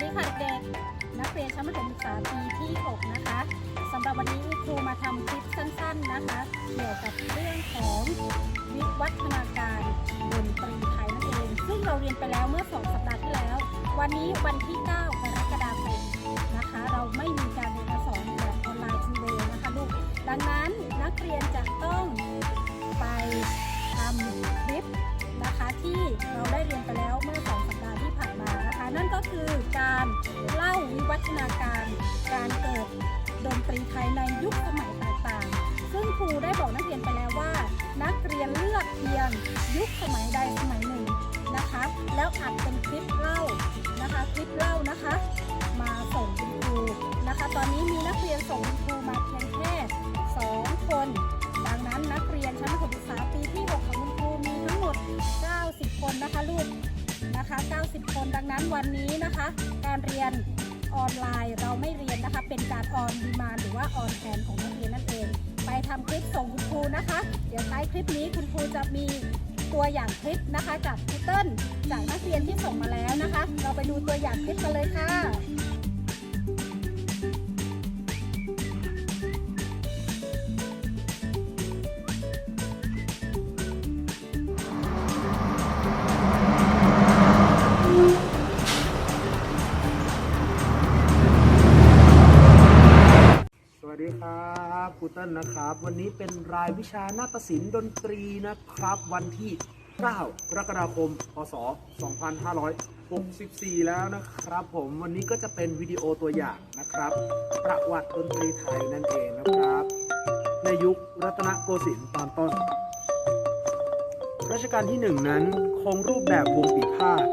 ดีค่ะเด็กนักเรียนชั้นมัธยมศึกษาปีที่ 6 นะคะสำหรับวันนี้ครูมาทำคลิปสั้นๆนะคะ เกี่ยวกับเรื่องของวิวัฒนาการดนตรีไทยนั่นเองซึ่งเราเรียนไปแล้วเมื่อ 2 สัปดาห์ที่แล้ว วันนี้วันที่ 9 กรกฎาคมนะคะ เราไม่มีการเรียนการสอนแบบออนไลน์ทูเวย์นะคะลูกดังนั้นนักเรียนจะต้องไปทำคลิปนะคะที่เราได้เรียนไปแล้วเมื่อ 2 สัปดาห์ นั่นก็คือการเล่าวิวัฒนาการการเกิดดนตรีไทยในยุคสมัยต่างๆ ซึ่งครูได้บอกนักเรียนไปแล้วว่า นักเรียนเลือกเพียงยุคสมัยใดสมัยหนึ่งนะคะ แล้วอัดเป็นคลิปเล่านะคะคลิปเล่านะคะ มาส่งคุณครูนะคะ ตอนนี้มีนักเรียนส่ง คนดังนั้นวันนี้นะคะ การเรียนออนไลน์เราไม่เรียนนะคะ เป็นการออนดีมานหรือว่าออนแทนของนักเรียนนั่นเอง ไปทำคลิปส่งคุณครูนะคะ เดี๋ยวท้ายคลิปนี้คุณครูจะมีตัวอย่างคลิปนะคะจากคูเติ้ลจากนักเรียนที่ส่งมาแล้วนะคะ เราไปดูตัวอย่างคลิปกันเลยค่ะ ครูเติ้ลนะครับ วันนี้เป็นรายวิชานาฏศิลป์ดนตรีนะครับ วันที่9กรกฎาคม พศ 2564 แล้วนะครับ ผมวันนี้ก็จะเป็นวิดีโอตัวอย่างนะครับ ประวัติดนตรีไทยนั่นเองนะครับ ในยุครัตนโกสินทร์ตอนต้นรัชกาลที่หนึ่งนั้นคงรูปแบบวงปีพาด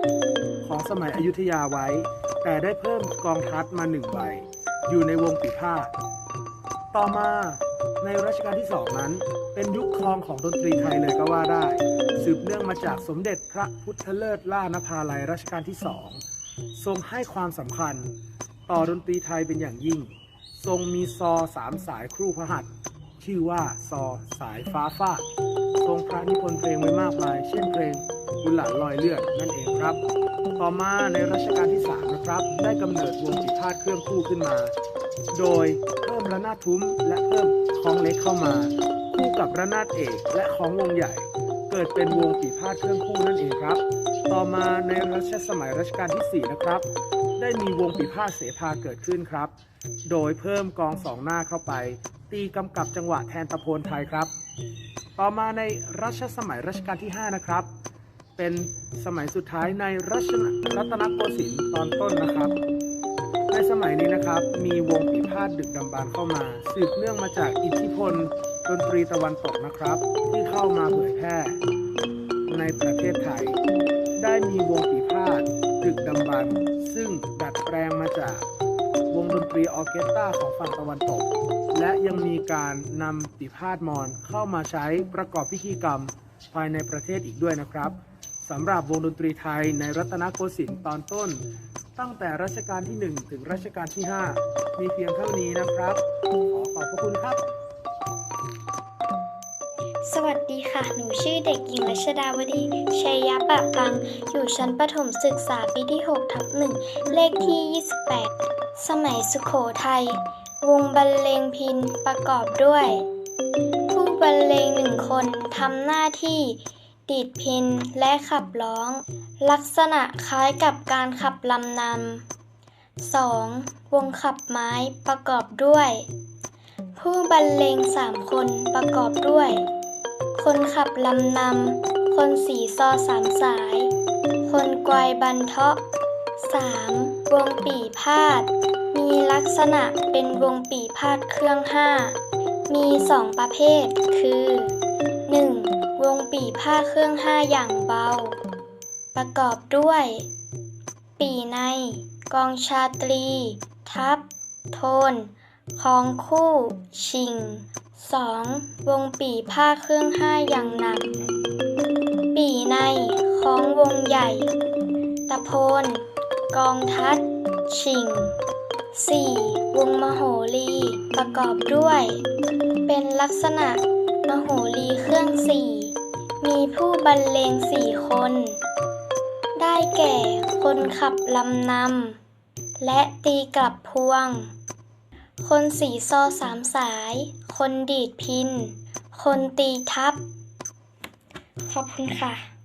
ของสมัยอยุธยาไว้ แต่ได้เพิ่มกองทัพมาหนึ่งใบอยู่ในวงปีพาดต่อมา ในรัชกาลที่สองนั้น เป็นยุคทองของดนตรีไทยเลยก็ว่าได้ สืบเนื่องมาจากสมเด็จพระพุทธเลิศล่านภาลัยรัชกาลที่สองทรงให้ความสำคัญ ต่อดนตรีไทยเป็นอย่างยิ่ง ทรงมีซอสามสายครูพระหัตชื่อว่าซอสายฟ้าฟาดทรงพระนิพนธ์เพลงไว้มากมาย เช่นเพลงบุญหลาลอยเลือดนั่นเองครับ ต่อมาในรัชกาลที่สามนะครับ ได้กำเนิดวงจิตพาดเครื่องคู่ขึ้นมา โดยเพิ่มระนาดทุ้มและเพิ่มคล้องเล็กเข้ามาคู่กับระนาดเอกและคล้องวงใหญ่ เกิดเป็นวงปีพาดเครื่องคู่นั่นเองครับ ต่อมาในรัชสมัยรัชกาลที่ 4 นะครับ ได้มีวงปีพาดเสภาเกิดขึ้นครับ โดยเพิ่มกองสองหน้าเข้าไป ตีกำกับจังหวะแทนตะโพนไทยครับ ต่อมาในรัชสมัยรัชกาลที่ 5 นะครับ เป็นสมัยสุดท้ายในรัชรัตนโกสินทร์ตอนต้นนะครับ ในสมัยนี้นะครับ มีวงปีพาดดึกดำบรรเข้ามา สืบเนื่องมาจากอิทธิพลดนตรีตะวันตกนะครับ ที่เข้ามาเผยแพร่ในประเทศไทย ได้มีวงปีพาดดึกดำบรรซึ่งดัดแปลงมาจากวงดนตรีออเคสตราของฝั่งตะวันตก และยังมีการนำปีพาดมอนเข้ามาใช้ประกอบพิธีกรรมภายในประเทศอีกด้วยนะครับสำหรับวงดนตรีไทยในรัตนโกสินทร์ตอนต้น ตั้งแต่รัชกาลที่ 1 ถึงรัชกาลที่ 5 มีเพียงเท่านี้นะครับ ขอขอบพระคุณครับ สวัสดีค่ะ หนูชื่อเด็กหญิงรัชดาวดีชัยยะปะพัง อยู่ชั้นประถมศึกษาปีที่6ทับหนึ่งเลขที่ 28 สมัยสุขโขทัย วงบรรเลงพินประกอบด้วย ผู้บรรเลงหนึ่งคนทำหน้าที่ ดีดพินและขับร้อง ลักษณะคล้ายกับการขับลำนำ 2. วงขับไม้ประกอบด้วย ผู้บรรเลงสามคนประกอบด้วย คนขับลำนำ คนสีซอสามสาย คนกวายบันเทาะ 3. วงปีพาด มีลักษณะเป็นวงปีพาดเครื่องห้ามีสองประเภทคือ 1. วงปีพาเครื่องห้าอย่างเบา ประกอบด้วย ปีใน กองชาตรี ทับ โทนคองคู่ ชิง 2. วงปีผ้าเครื่องห้าอย่างหนัก ปีในคองวงใหญ่ ตะโพน กองทัด ชิง 4. วงมโหรีประกอบด้วย เป็นลักษณะมโหรีเครื่องสี่ มีผู้บรรเลงสี่คน ได้แก่คนขับลำนำ และตีกลับพวง คนสีซอสามสาย คนดีดพิน คนตีทับ ขอบคุณค่ะ